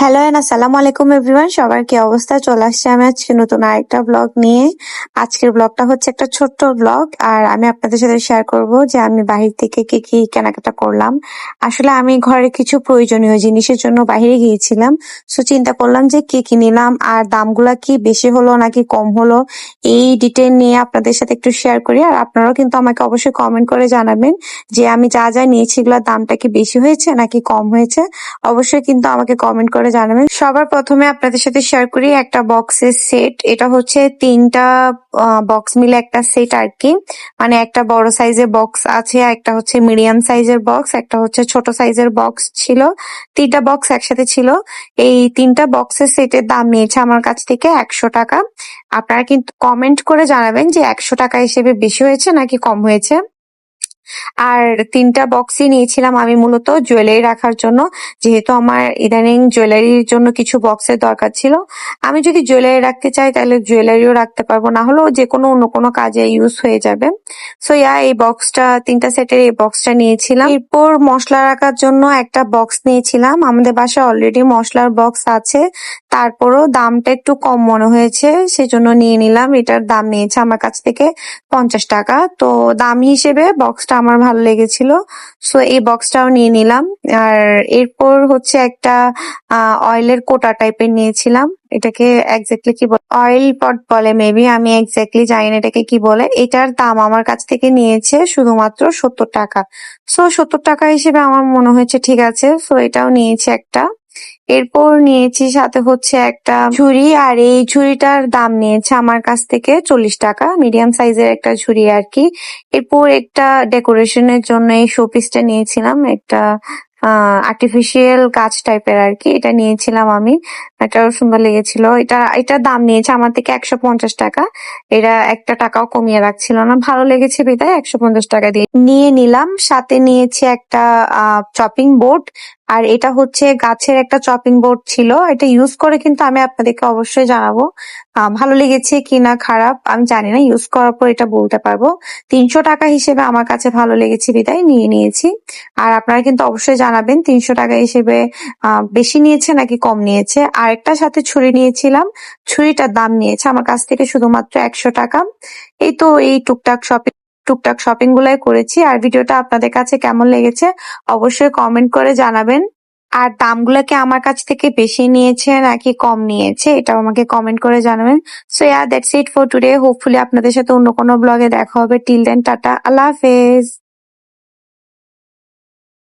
Hello and আসসালামু আলাইকুম everyone সবার কি অবস্থা? চলে আসছে আমি আজকে নতুন আরেকটা ব্লগ নিয়ে। আজকের ব্লগটা হচ্ছে একটা ছোট্ট ব্লগ আর আমি আপনাদের সাথে শেয়ার করব যে আমি বাহির থেকে কি কি কেনাকাটা করলাম। আসলে আমি ঘরে কিছু প্রয়োজনীয় জিনিসের জন্য বাইরে গিয়েছিলাম সো চিন্তা করলাম যে কি কি নিলাম, আর দামগুলা কি বেশি হলো নাকি কম হলো, এই ডিটেল নিয়ে আপনাদের সাথে একটু শেয়ার করি। আর আপনারাও কিন্তু আমাকে অবশ্যই কমেন্ট করে জানাবেন যে আমি যা যা নিয়েছি, এগুলোর দামটা কি বেশি হয়েছে নাকি কম হয়েছে। অবশ্যই কিন্তু আমাকে কমেন্ট করে জানাবেন। সবার প্রথমে আপনাদের সাথে শেয়ার করি একটা বক্সের সেট এটা হচ্ছে তিনটা বক্স মিলে একটা সেট আর কি মানে একটা বড় সাইজের বক্স আছে একটা হচ্ছে মিডিয়াম সাইজের বক্স একটা হচ্ছে ছোট সাইজের বক্স ছিল। তিনটা বক্স একসাথে ছিল। এই তিনটা বক্সের সেটের দাম নিয়েছে আমার কাছ থেকে একশো টাকা। আপনারা কিন্তু কমেন্ট করে জানাবেন যে একশো টাকা হিসেবে বেশি হয়েছে নাকি কম হয়েছে। আর তিনটা বক্সই নিয়েছিলাম আমি মূলত জুয়েলারি রাখার জন্য। যেহেতু আমার ইদানিং জুয়েলারির জন্য কিছু বক্সের দরকার ছিল। আমি যদি জুয়েলারি রাখতে চাই তাহলে জুয়েলারিও রাখতে পারব, না হলেও যে কোনো অন্য কোনো কাজে ইউজ হয়ে যাবে। সো ইয়া এই বক্সটা তিনটা সেটের এই বক্সটা নিয়েছিলাম। এরপর মশলা রাখার জন্য একটা বক্স নিয়েছিলাম। আমাদের বাসায় অলরেডি মশলার বক্স আছে। তারপরও দামটা একটু কম মনে হয়েছে, সেজন্য নিয়ে নিলাম। এটার দাম নিয়েছে আমার কাছ থেকে পঞ্চাশ টাকা। তো দাম হিসেবে বক্সটা আমার ভালো লেগেছিল। সো এই বক্সটাও নিয়ে নিলাম। আর এরপর হচ্ছে একটা অয়েলের কোটা টাইপের নিয়েছিলাম। এটাকে এক্স্যাক্টলি কি বলে অয়েল পট বলে মেবি আমি এক্স্যাক্টলি জানি না এটাকে কি বলে। এটার দাম আমার কাছ থেকে নিয়েছে শুধুমাত্র সত্তর টাকা। সো সত্তর টাকা হিসেবে আমার মনে হয়েছে ঠিক আছে। সো এটাও নিয়েছে একটা। এরপর নিয়েছি সাথে হচ্ছে একটা ঝুড়ি আর এই ঝুড়িটার দাম নিয়েছে আমার কাছ থেকে চল্লিশ টাকা, মিডিয়াম সাইজের একটা ঝুড়ি আর কি। এরপর একটা ডেকোরেশনের জন্য এই শোপিসটা নিয়েছিলাম, একটা আর্টিফিশিয়াল গাছ টাইপের আর কি, এটা নিয়েছিলাম আমি। এটাও সুন্দর লেগেছিল। এটা এটার দাম নিয়েছে আমার থেকে একশো পঞ্চাশ টাকা। এটা একটা টাকাও কমিয়ে রাখছিল না। ভালো লেগেছে বিদায় একশো পঞ্চাশ টাকা দিয়ে। নিয়ে নিলাম, সাথে নিয়েছি একটা চপিং বোর্ড আর এটা হচ্ছে গাছের একটা চপিং বোর্ড ছিল। এটা ইউজ করে কিন্তু আমি আপনাদেরকে অবশ্যই জানাব ভালো লেগেছে কি না খারাপ আমি জানি না ইউজ করার পর এটা বলতে পারব। তিনশো টাকা হিসেবে আমার কাছে ভালো লেগেছে বিদায়, নিয়ে নিয়েছি। আর আপনারা কিন্তু অবশ্যই জানাবেন, তিনশো টাকা হিসেবে বেশি নিয়েছে নাকি কম নিয়েছে। আর একটা সাথে ছুরি নিয়েছিলাম, ছুরিটার দাম নিয়েছে আমার কাছ থেকে শুধুমাত্র একশো টাকা। এই তো এই টুকটাক শপিং টুকটাক শপিং গুলাই করেছি। আর ভিডিওটা আপনাদের কাছে কেমন লেগেছে অবশ্যই কমেন্ট করে জানাবেন। আর দামগুলো কি আমার কাছ থেকে বেশি নিয়েছে নাকি কম নিয়েছে এটাও আমাকে কমেন্ট করে জানাবেন। So yeah that's it for today hopefully আপনাদের সাথে অন্য কোনো ব্লগে দেখা হবে। Till then tata. আল্লাহ হাফেজ।